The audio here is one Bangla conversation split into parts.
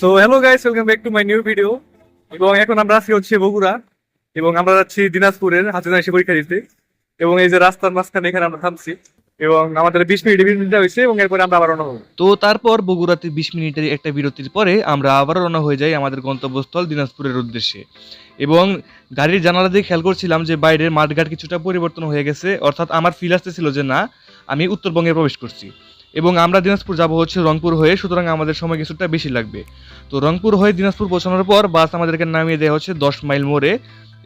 So hello guys welcome back to my new video এবং এখন আমরা আছি হচ্ছে বগুড়া, এবং আমরা যাচ্ছি দিনাজপুরের হাতে এসে পরীক্ষা দিতে। এবং এই যে রাস্তার মাঝখানে এখানে আমরা থামছি, এবং আমাদের বিশ মিনিট বিরতি হয়েছে, এবং এরপরে আমরা আবার রওনা হব। তো তারপর বগুড়াতে বিশ মিনিটের একটা বিরতির পরে আমরা আবার রওনা হয়ে যাই আমাদের গন্তব্যস্থল দিনাজপুরের উদ্দেশ্যে। এবং গাড়ির জানালা দিয়ে খেয়াল করছিলাম যে বাইরের মাঠঘাট কিছুটা পরিবর্তন হয়ে গেছে, অর্থাৎ আমার ফিল আসতেছিল যে না, আমি উত্তরবঙ্গে প্রবেশ করছি। এবং আমরা দিনাজপুর যাব হচ্ছে রংপুর হয়ে, সুতরাং আমাদের সময় কিছুটা বেশি লাগবে। তো রংপুর হয়ে দিনাজপুর পৌঁছানোর পর বাস আমাদেরকে নামিয়ে দেওয়া হচ্ছে দশ মাইল মোড়ে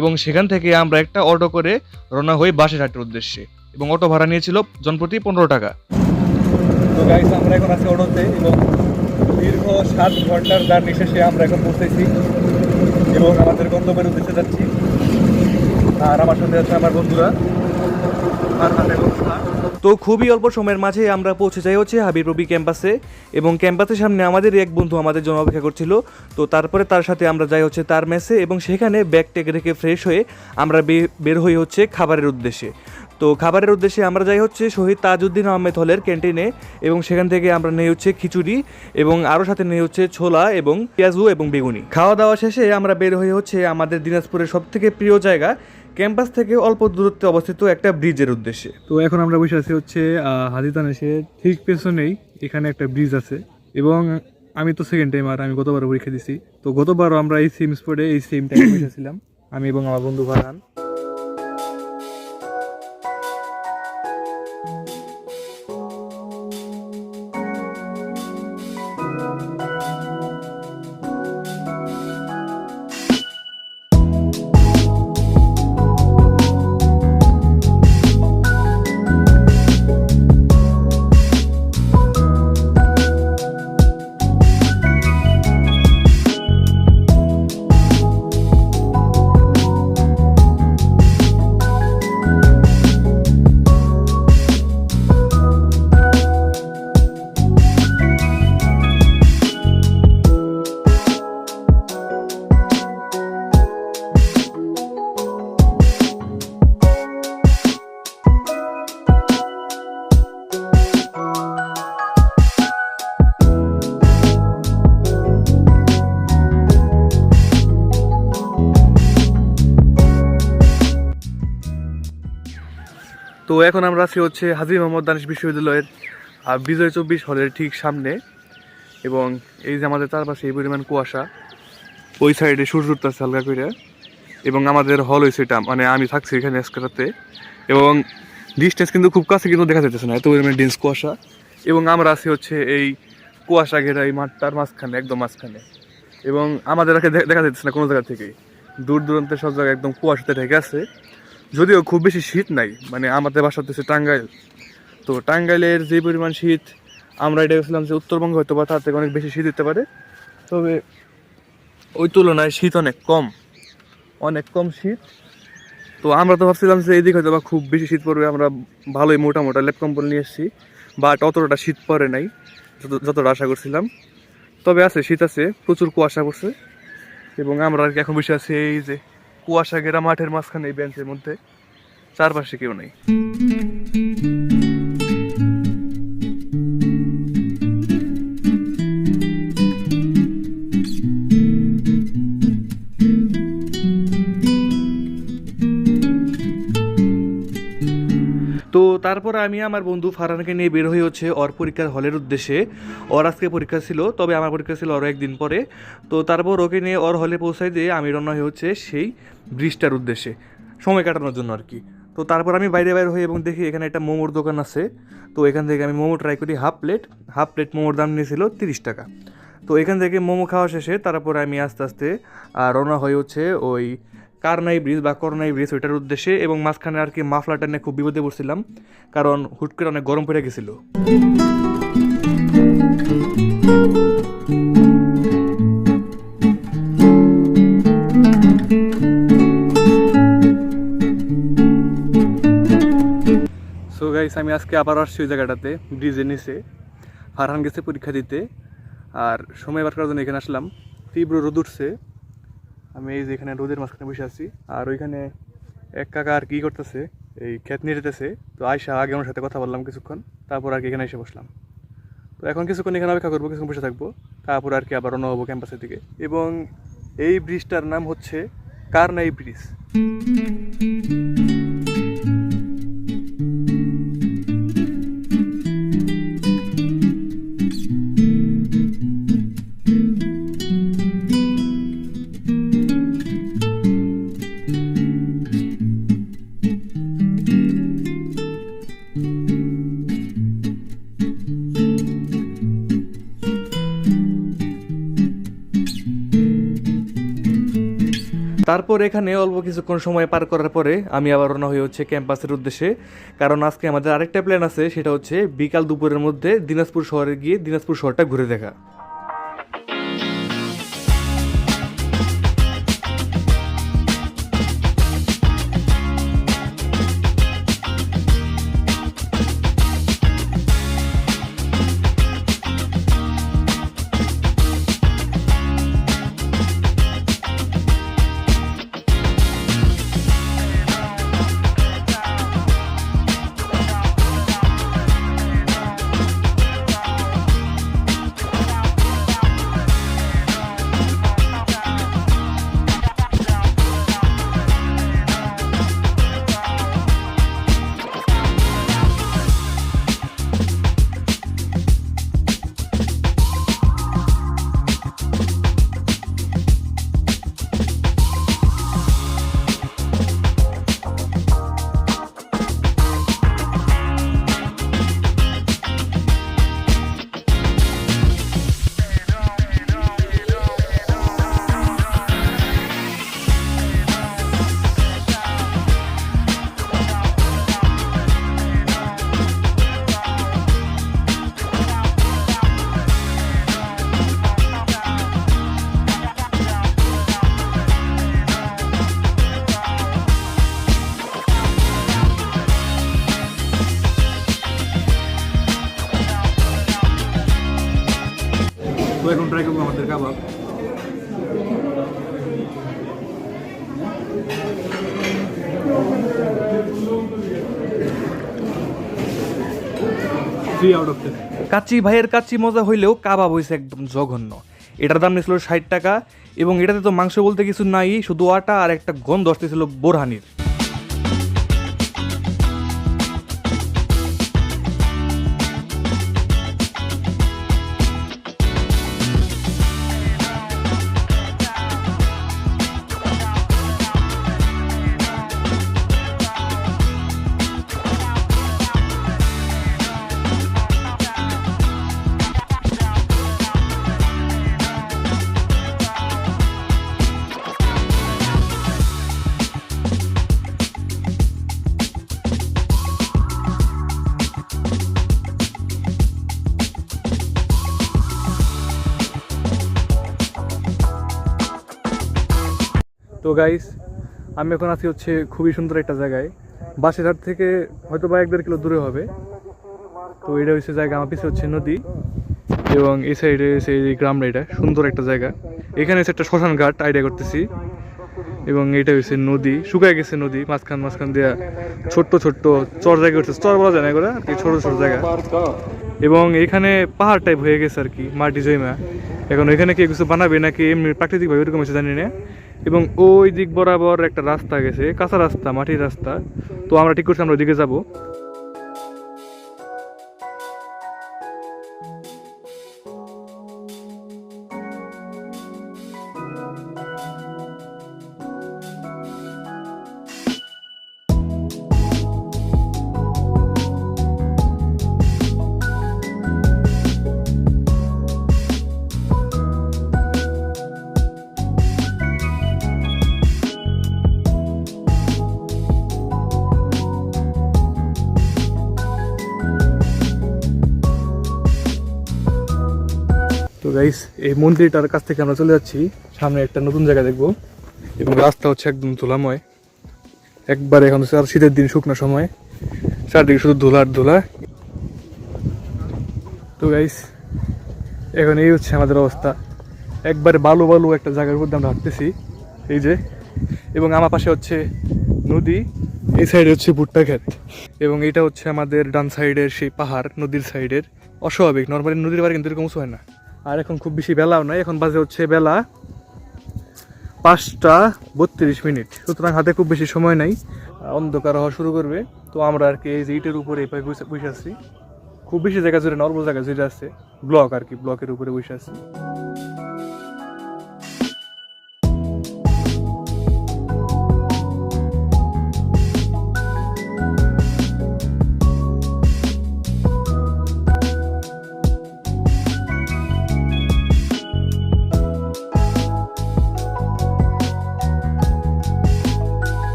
এবং সেখান থেকে আমরা একটা অটো করে রওনা হই বাসেরহাটের উদ্দেশ্যে। এবং অটো ভাড়া নিয়েছিল জনপ্রতি পনেরো টাকা। তো গাইস আমরা এখন আছি অটোতে এবং দীর্ঘ সাত ঘণ্টার জার্নি শেষে আমরা এখন পৌঁছেছি এবং আমাদের গন্তব্যের উদ্দেশ্যে যাচ্ছি। আর আমার সাথে আছে আমার বন্ধুরা আর হাতে তো খুবই অল্প সময়ের মাঝে আমরা পৌঁছে যাই হচ্ছে হাবিরবি ক্যাম্পাসে। এবং ক্যাম্পাসের সামনে আমাদের এক বন্ধু আমাদের জন্য অপেক্ষা করছিল। তো তারপরে তার সাথে আমরা যাই হচ্ছে তার মেসে এবং সেখানে ব্যাগ টেক রেখে ফ্রেশ হয়ে আমরা বের হই হচ্ছে খাবারের উদ্দেশ্যে। তো খাবারের উদ্দেশ্যে আমরা যাই হচ্ছে শহীদ তাজউদ্দিন আহমেদ হলের ক্যান্টিনে এবং সেখান থেকে আমরা নেই হচ্ছে খিচুড়ি এবং আরও সাথে নেই হচ্ছে ছোলা এবং পেঁয়াজু এবং বেগুনি। খাওয়া দাওয়া শেষে আমরা বের হয়ে হচ্ছে আমাদের দিনাজপুরের সব থেকে প্রিয় জায়গা ক্যাম্পাস থেকে অল্প দূরত্বে অবস্থিত একটা ব্রিজের উদ্দেশ্যে। তো এখন আমরা বসে আছি হচ্ছে হাজিতান এসে ঠিক পেছনেই এখানে একটা ব্রিজ আছে। এবং আমি তো সেকেন্ড টাইম আর আমি গতবার পরীক্ষা দিছি। তো গতবারও আমরা এই সেম স্পটে এই সেম টাইমে বসেছিলাম। আমি এবং আমার বন্ধু ভারান তো এখন আমরা আছি হচ্ছে হাজি মোহাম্মদ দানিশ বিশ্ববিদ্যালয়ের বিজয় চব্বিশ হলের ঠিক সামনে। এবং এই যে আমাদের চারপাশে এই পরিমাণ কুয়াশা, ওই সাইডে সূর্য উঠতেছে হালকা করে এবং আমাদের হল হয়েছে এটা মানে আমি থাকছি এখানে এসকারাতে এবং ডিস্টেন্স কিন্তু খুব কাছে কিন্তু দেখা যাচ্ছে না, এত পরিমাণ ডেন্স কুয়াশা। এবং আমরা আছি হচ্ছে এই কুয়াশা ঘেরা এই মাঠটার মাঝখানে, একদম মাঝখানে। এবং আমাদের দেখা যাচ্ছে না কোনো জায়গা থেকেই। দূর দূরান্তের সব জায়গায় একদম কুয়াশাতে ঢেকে আছে। যদিও খুব বেশি শীত নাই মানে আমাদের বাসা হচ্ছে টাঙ্গাইল। তো টাঙ্গাইলের যে পরিমাণ শীত, আমরা এটা গেছিলাম যে উত্তরবঙ্গ হয়তো বা তার থেকে অনেক বেশি শীত দিতে পারে। তবে ওই তুলনায় শীত অনেক কম অনেক কম শীত। তো আমরা তো ভাবছিলাম যে এইদিকে হয়তো বা খুব বেশি শীত পড়বে, আমরা ভালোই মোটা মোটা লেপ কম্বল নিয়ে এসেছি বাট অতটা শীত পড়ে নাই যতটা আশা করছিলাম। তবে আছে, শীত আছে, প্রচুর কুয়াশা পড়ছে, এবং আমরা আর কি এখন বসে আছি এই যে কুয়াশা ঘেরা মাঠের মাঝখানে এই বেঞ্চের মধ্যে চারপাশে কেউ নেই। তারপর আমি আমার বন্ধু ফারহানকে নিয়ে বের হয়ে হচ্ছে ওর পরীক্ষার হলের উদ্দেশ্যে। ওর আজকে পরীক্ষা ছিল, তবে আমার পরীক্ষা ছিল আরও একদিন পরে। তো তারপর ওকে নিয়ে ওর হলে পৌঁছাই দিয়ে আমি রওনা হয়ে হচ্ছে সেই ব্রিজটার উদ্দেশ্যে, সময় কাটানোর জন্য আর কি। তো তারপর আমি বাইরে বাইরে হই এবং দেখি এখানে একটা মোমোর দোকান আছে। তো এখান থেকে আমি মোমো ট্রাই করি হাফ প্লেট হাফ প্লেট মোমোর দাম নিয়েছিল তিরিশ টাকা। তো এখান থেকে মোমো খাওয়া শেষে তারপরে আমি আস্তে আস্তে রওনা হয়ে হচ্ছে ওই কারনাই ব্রিজ বা করনাই ব্রিজ, ওইটার উদ্দেশ্যে এবং মাঝখানে আর কি মাফলাটা নিয়ে খুব বিপদে পড়ছিলাম, কারণ হুট করে অনেক গরম পড়ে গেছিল। সো গাইস আমি আজকে আবার আসছি ওই জায়গাটাতে ব্রিজের নিচে। ফারহান গেছে পরীক্ষা দিতে, আর সময় বার করার জন্য এখানে আসলাম। তীব্র রোদ উঠছে। আমি এই যে এখানে রোদের মাঝখানে বসে আছি। আর ওইখানে এক কাকা আর কি করতেছে, এই ক্ষেত যেতেছে। তো আয়সা আগে আমার সাথে কথা বললাম কিছুক্ষণ, তারপর আর কি এখানে এসে বসলাম। তো এখন কিছুক্ষণ এখানে অপেক্ষা করব, কিছুক্ষণ বসে থাকব। তারপর আর কি আবার অন্য হব ক্যাম্পাসের দিকে। এবং এই ব্রিজটার নাম হচ্ছে কারনাই ব্রিজ। তারপর এখানে অল্প কিছুক্ষণ সময় পার করার পরে আমি আবার রওনা হয়ে হচ্ছে ক্যাম্পাসের উদ্দেশ্যে। কারণ আজকে আমাদের আরেকটা প্ল্যান আছে, সেটা হচ্ছে বিকাল দুপুরের মধ্যে দিনাজপুর শহরে গিয়ে দিনাজপুর শহরটা ঘুরে দেখা। কাচ্চি ভাইয়ের কাচ্চি মজা হইলেও কাবাব হয়েছে একদম জঘন্য। এটার দাম নিয়েছিল ষাট টাকা এবং এটাতে তো মাংস বলতে কিছু নাই, শুধু আটা আর একটা গন্ধ আসতেছিল বোরহানির। তো গাইস আমি এখন আছি হচ্ছে খুবই সুন্দর একটা জায়গায়। বাসেরহাট থেকে হয়তো বা এক দেড় কিলো দূরে হবে। তো এটা হচ্ছে জায়গা, আমার পিছনে হচ্ছে নদী এবং এই সাইডে হচ্ছে এই গ্রামটা, এটা সুন্দর একটা জায়গা। এখানে হচ্ছে একটা শ্মশান ঘাট আইডিয়া করতেছি। এবং এটা হচ্ছে নদী, শুকায় গেছে নদী, মাঝখান মাঝখান দিয়া ছোট্ট ছোট্ট চর জায়গা হচ্ছে চর বলা যায় না এগুলো, আর কি ছোট ছোট জায়গা। এবং এখানে পাহাড় টাইপ হয়ে গেছে আর কি, মাটি জৈমা এখন এখানে কি কিছু বানাবে নাকি এমনি প্রাকৃতিকভাবে এরকম হচ্ছে জানি না। এবং ওই দিক বরাবর একটা রাস্তা গেছে, কাঁচা রাস্তা, মাটির রাস্তা। তো আমরা ঠিক করছি, আমরা ওইদিকে যাব। গাইস এই মন্দিরটার কাছ থেকে আমরা চলে যাচ্ছি। সামনে একটা নতুন জায়গা দেখব। এবং রাস্তা হচ্ছে একদম ধুলাময়। একবার এখন আর শীতের দিন, শুকনো সময়। চারদিকে শুধু ধুলা আর ধুলা। তো গাইস এখন এই হচ্ছে আমাদের অবস্থা। একবারে বালু বালু একটা জায়গার মধ্যে আমরা হাঁটতেছি। এই যে। এবং আমার পাশে হচ্ছে নদী। এই সাইডে হচ্ছে ভুট্টা ক্ষেত। এবং এটা হচ্ছে আমাদের ডান সাইডের সেই পাহাড়, নদীর সাইডের অস্বাভাবিক। নর্মালি নদীর পাড়ে কিন্তু এরকম হয় না। আর এখন খুব বেশি বেলাও নয় এখন বাজে হচ্ছে বেলা পাঁচটা বত্রিশ মিনিট। সুতরাং হাতে খুব বেশি সময় নাই, অন্ধকার হওয়া শুরু করবে। তো আমরা আর কি এই যে ইটের উপরে এই পায়ে বসে আসছি খুব বেশি জায়গা জুড়ে নর্মাল জায়গা জুড়ে আছে। ব্লক আর কি, ব্লকের উপরে বসে আছি।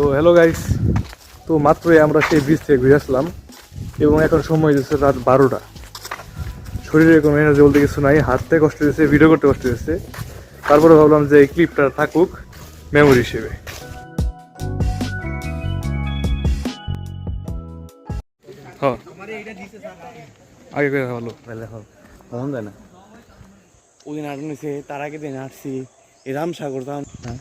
তো হ্যালো গাইস তো মাত্রই আমরা সেই ব্রিজ থেকে ঘুরে আসলাম এবং এখন সময় দিচ্ছে রাত বারোটা। শরীরে কোনো এনার্জি বলতে কিছু নাই হাঁটতে কষ্ট দিচ্ছে ভিডিও করতে কষ্ট দিচ্ছে তারপরে ভাবলাম যে এই ক্লিপটা থাকুক মেমোরি হিসেবে। হ্যাঁ। আগে করে ভালো তাহলে হবে মন যায় না? আট নিছে তার আগে দিন আসছি এই রামসাগর তো হ্যাঁ।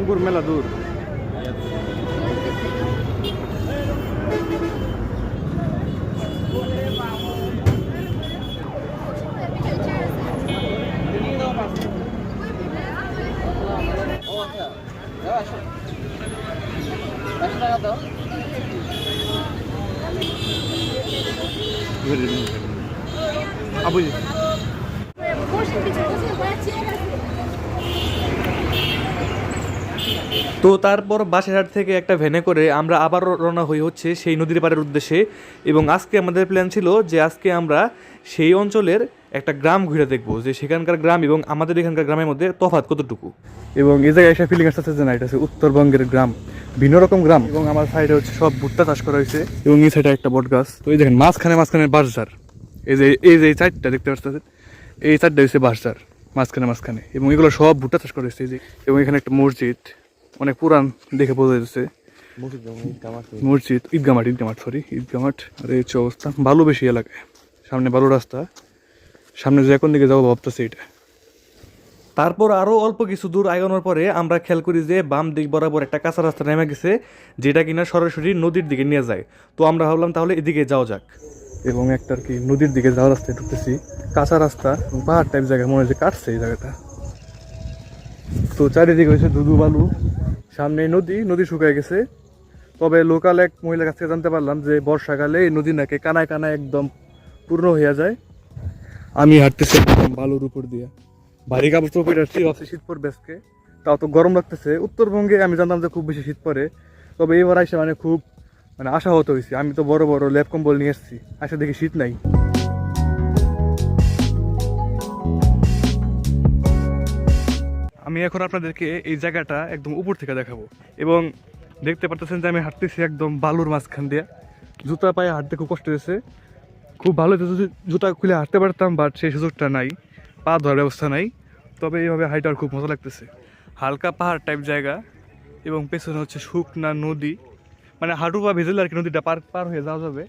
রংপুর মেলা তো তারপর বাসেরহাট থেকে একটা ভ্যানে করে আমরা আবারও রওনা হই হচ্ছে সেই নদীর পাড়ের উদ্দেশ্যে। এবং আজকে আমাদের প্ল্যান ছিল যে আজকে আমরা সেই অঞ্চলের একটা গ্রাম ঘুরে দেখব যে সেখানকার গ্রাম এবং আমাদের এখানকার গ্রামের মধ্যে তফাৎ কতটুকু। এবং এই জায়গায় একটা ফিলিং আসতেছে যে না এটা হচ্ছে উত্তরবঙ্গের গ্রাম। ভিন্ন রকম গ্রাম। এবং আমার সাইডে হচ্ছে সব ভুট্টা চাষ করা হয়েছে। এবং এই সাইডে একটা বট গাছ। তো এই দেখেন মাঝখানে মাঝখানে বাঁশঝার এই যে এই যে এই চারটা দেখতে পাচ্ছেন? এই চারটা হচ্ছে বাঁশঝার মাঝখানে মাঝখানে। এবং এগুলো সব ভুট্টা চাষ করা হয়েছে এই যে। এবং এখানে একটা মসজিদ। অনেক পুরান দেখে বোঝা যাচ্ছে। মসজিদ ঈদগা মাঠ ঈদগা মাঠ সরি ঈদগা মাঠ আর এই হচ্ছে অবস্থা ভালো বেশি এলাকায়। সামনে ভালো রাস্তা সামনে যে কোন দিকে যাব ভাবতেছে এটা। তারপর আরও অল্প কিছু দূর আগানোর পরে আমরা খেয়াল করি যে বাম দিক বরাবর একটা কাঁচা রাস্তা নেমে গেছে যেটা কিনা সরাসরি নদীর দিকে নিয়ে যায়। তো আমরা ভাবলাম তাহলে এদিকে যাওয়া যাক। এবং একটা আর কি নদীর দিকে যাওয়ার রাস্তায় ঢুকতেছি। কাঁচা রাস্তা পাহাড় টাইপ জায়গা মনে হচ্ছে কাটছে এই জায়গাটা। তো চারিদিকে হয়েছে ধুধু বালু। সামনে নদী নদী শুকিয়ে গেছে। তবে লোকাল এক মহিলার কাছ থেকে জানতে পারলাম যে বর্ষাকালে এই নদী নাকি কানায় কানায় একদম পূর্ণ হইয়া যায়। আমি হাঁটতেছি বালুর উপর দিয়ে। ভারী কাপড় চোপড় আসছি ভাবছি শীত পড়বে আজকে। তাও তো গরম লাগতেছে। উত্তরবঙ্গে আমি জানতাম যে খুব বেশি শীত পড়ে। তবে এবার আসে মানে খুব মানে আশাহত হয়েছি আমি তো বড় বড় ল্যাপ কম্বল নিয়ে এসেছি আসে দেখি শীত নাই। আমি এখন আপনাদেরকে এই জায়গাটা একদম উপর থেকে দেখাবো। এবং দেখতে পারতেছেন যে আমি হাঁটতেছি একদম বালুর মাঝখান দিয়ে। জুতা পায়ে হাঁটতে খুব কষ্ট হয়েছে। খুব ভালো হতো জুতা খুলে হাঁটতে পারতাম বাট সেই সুযোগটা নাই। পা ধরার ব্যবস্থা নাই। তবে এইভাবে হাইটার খুব মজা লাগতেছে। হালকা পাহাড় টাইপ জায়গা এবং পেছনে হচ্ছে শুকনা নদী। মানে হাঁটু বা ভেজেলে আর কি নদীটা পার পার হয়ে যাওয়া যাবে।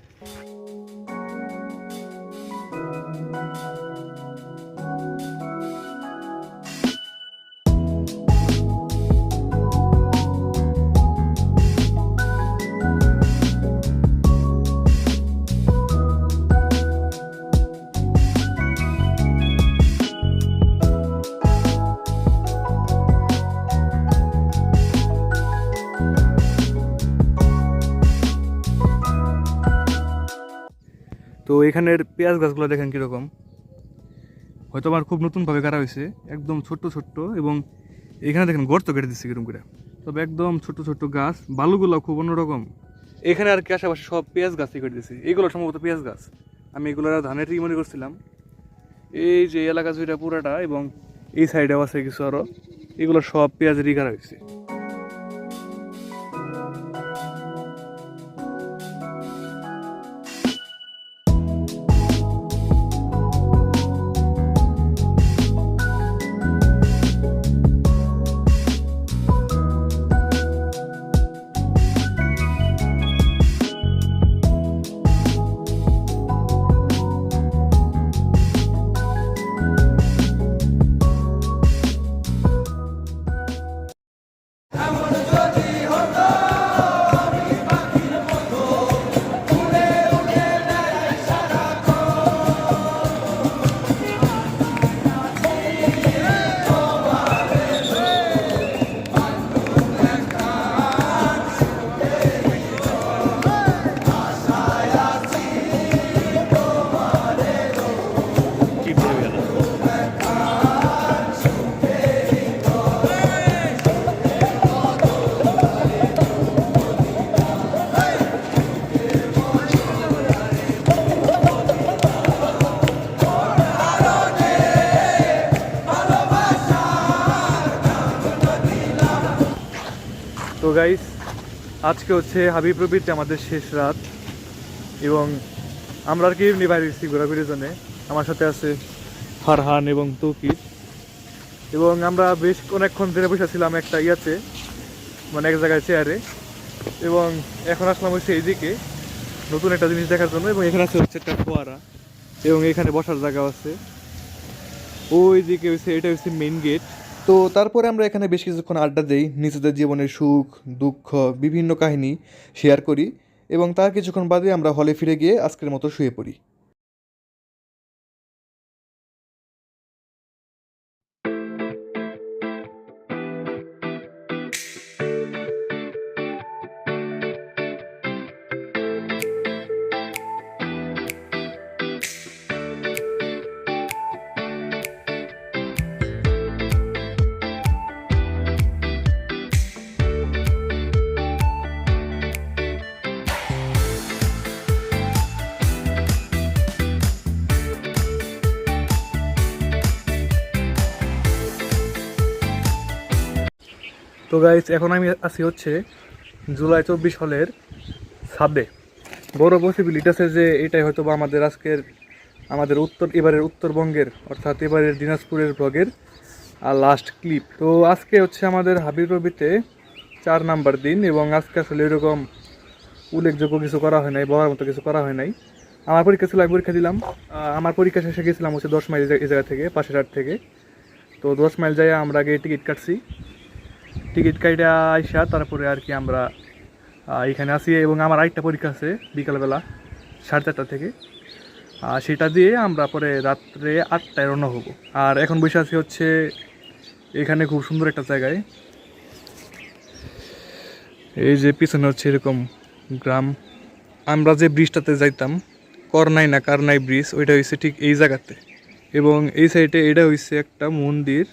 এখানের পেঁয়াজ গাছগুলো দেখেন কীরকম। হয়তো আমার খুব নতুনভাবে কাটা হয়েছে। একদম ছোট্ট ছোট্ট এবং এখানে দেখেন গর্ত কেটে দিচ্ছে কীরকম করে। তবে একদম ছোট্ট ছোট্ট গাছ। বালুগুলো খুব অন্যরকম। এখানে আর কি আশেপাশে সব পেঁয়াজ গাছই কেটে দিচ্ছে এগুলো সম্ভবত পেঁয়াজ গাছ। আমি এগুলো ধানের ই মনে করছিলাম। এই যে এলাকা জুড়ে পুরাটা এবং এই সাইডেও আছে কিছু আরও এগুলো সব পেঁয়াজের ই কাটা হয়েছে। গাইস আজকে হচ্ছে হাবিব রবিতে আমাদের শেষ রাত এবং আমরা আর কি এমনি বাইরে গেছি ঘোরাঘুরির জন্য। আমার সাথে আছে ফারহান এবং তৌকির। এবং আমরা বেশ অনেকক্ষণ ধরে বসেছিলাম একটা ইয়াতে মানে এক জায়গায় চেয়ারে এবং এখন আসলাম হচ্ছে এইদিকে, নতুন একটা জিনিস দেখার জন্য। এবং এখানে আছে হচ্ছে একটা ফোয়ারা। এবং এখানে বসার জায়গা আছে। ওই দিকে হচ্ছে, এটা হচ্ছে মেইন গেট তো তারপরে আমরা এখানে বেশ কিছুক্ষণ আড্ডা দেই, নিজেদের জীবনের সুখ, দুঃখ, বিভিন্ন কাহিনী শেয়ার করি এবং তার কিছুক্ষণ বাদে আমরা হলে ফিরে গিয়ে আজকের মতো শুয়ে পড়ি। তো গাইস এখন আমি আছি হচ্ছে জুলাই চব্বিশ হলের ছাদে বড় পসিবিলিটি আছে যে এটাই হয়তো বা আমাদের আজকের, আমাদের উত্তর, এবারের উত্তরবঙ্গের, অর্থাৎ এবারের দিনাজপুরের ব্লগের আর লাস্ট ক্লিপ তো আজকে হচ্ছে আমাদের হাবিব রবিতে চার নাম্বার দিন এবং আজকে আসলে এরকম উল্লেখযোগ্য কিছু করা হয় নাই, বলার মতো কিছু করা হয় নাই। আমার পরীক্ষা ছিল, আমি পরীক্ষা দিলাম। আমার পরীক্ষা শেষে গেছিলাম হচ্ছে দশ মাইল এই জায়গা থেকে, পাশের হাট থেকে। তো দশ মাইল যাই আমরা আগে টিকিট কাটছি। টিকিট কাইটা আইসা তারপরে আর কি আমরা এখানে আসি এবং আমার আরেকটা পরীক্ষা আছে বিকালবেলা, সাড়ে চারটা থেকে। আর সেটা দিয়ে আমরা পরে রাত্রে আটটায় রওনা হব। আর এখন বসে আছি হচ্ছে এখানে খুব সুন্দর একটা জায়গায়। এই যে পিছনে হচ্ছে এরকম গ্রাম। আমরা যে ব্রিজটাতে যাইতাম করনাই না কারনাই ব্রিজ, ওইটা হয়েছে ঠিক এই জায়গাতে। এবং এই সাইডে এটা হয়েছে একটা মন্দির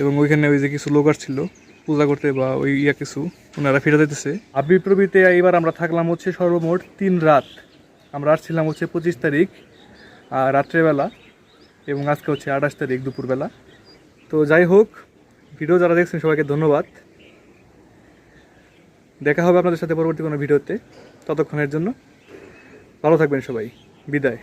এবং ওইখানে ওই যে কিছু লোক ছিল পূজা করতে বা ওই ইয়া কিছু ওনারা ফিরে যেতেছে আবি প্রবিতে এবার আমরা থাকলাম হচ্ছে সর্বমোট তিন রাত। আমরা আসছিলাম হচ্ছে পঁচিশ তারিখ আর রাত্রেবেলা এবং আজকে হচ্ছে আঠাশ তারিখ দুপুরবেলা। তো যাই হোক, ভিডিও যারা দেখছেন সবাইকে ধন্যবাদ। দেখা হবে আপনাদের সাথে পরবর্তী কোনো ভিডিওতে। ততক্ষণের জন্য ভালো থাকবেন সবাই। বিদায়।